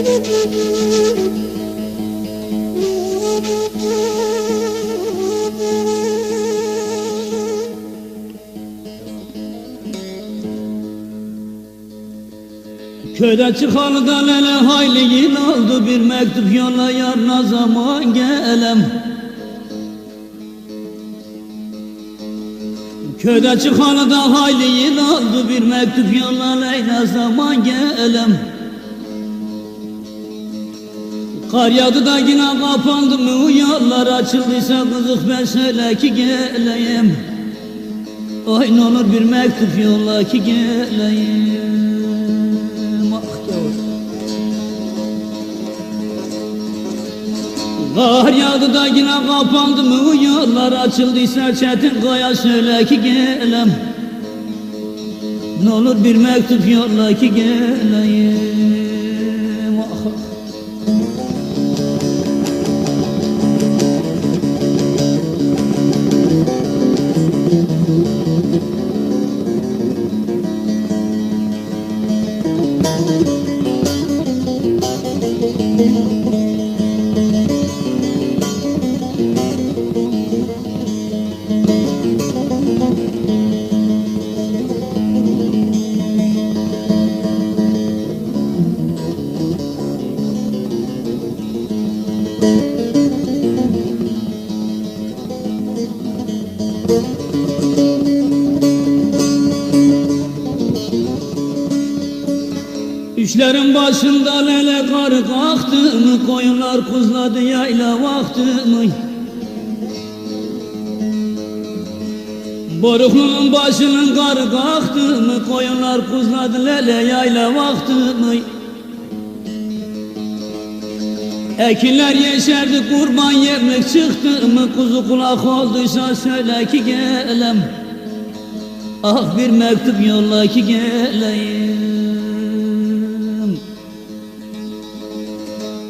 Köyde çıkalı da lele hayli yıl oldu. Bir mektup yolla yarına zaman gelem? Köyde çıkalı da hayli yıl oldu. Bir mektup yolla Leyla zaman gelem Kar yağdı da yine kapandı mı Yollar açıldıysa kızık ben söyle ki geleyim. Ay ne olur bir mektup yolla ki geleyim. Ah yavrum. Yağdı da yine kapandı mı Yollar açıldıysa çetin kaya söyle ki gelem Ne olur bir mektup yolla ki geleyim İşlerin başında lele karı kalktı mı? Koyunlar kuzladı yayla vakti mi Boruklunun başının karı kalktı mı? Koyunlar kuzladı lele yayla vakti mi Ekinler yeşerdi kurban yemek çıktı. Mı Kuzu kulak olduysa söyle ki gelem. Ah bir mektup yolla ki geleyim.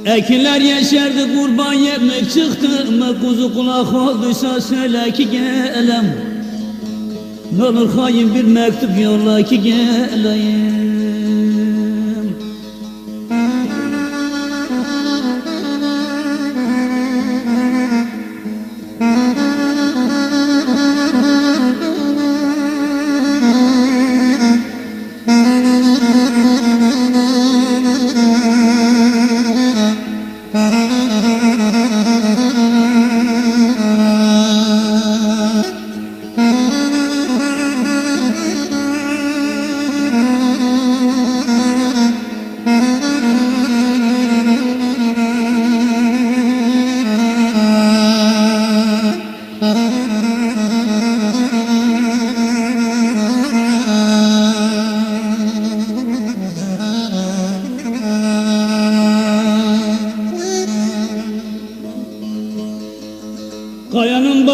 Ekinler yeşerdi kurban yemek çıktı. Mı Kuzu kulak olduysa söyle ki gelem. Ne olur hain bir mektup yolla ki geleyim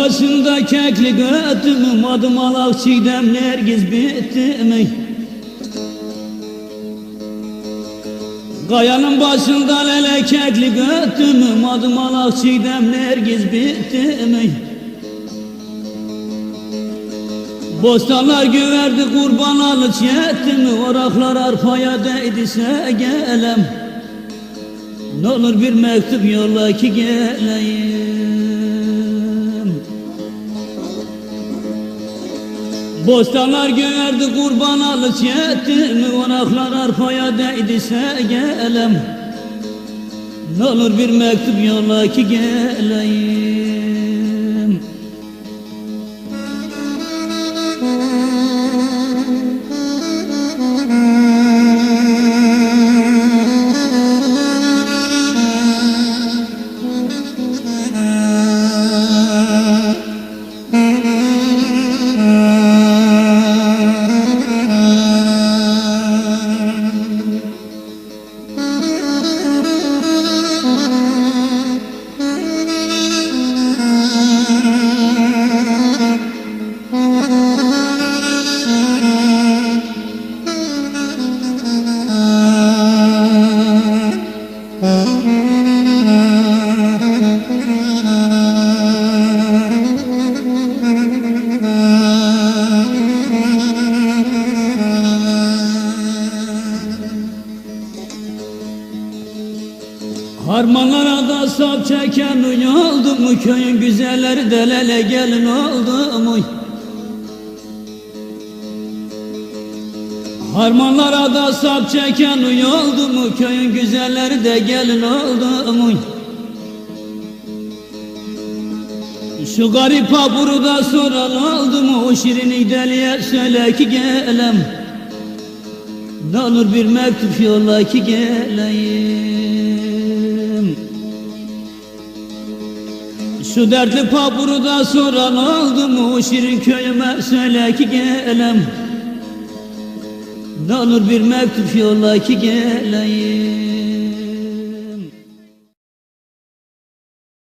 başında kekli götümü Madım alak çiğdem nergiz bitti mi? Kayanın başında lele kekli götümü Madım alak çiğdem nergiz bitti mi? Bostanlar güverdi kurban alıç yetti mi? Oraklar arpaya değdiyse gelem Ne olur bir mektup yolla ki geleyim Bostanlar göğerdi kurban alıç yetti mi Oraklar arpaya değdiyse gelem. Ne olur bir mektup yolla ki geleyim Harmanlara da sap çeken uy oldu mu Köyün güzelleri delele gelin oldu mu? Harmanlara da sap çeken uy oldu mu Köyün güzelleri de gelin oldu mu? Şu garip haburu da soran oldu mu? O şirini deliye söyle ki gelem. Ne olur bir mektup yolla ki geleyim Şu dertli papuru da soran oldu mu? Şirin köyüme söyle ki gelem. Ne olur bir mektup yolla ki geleyim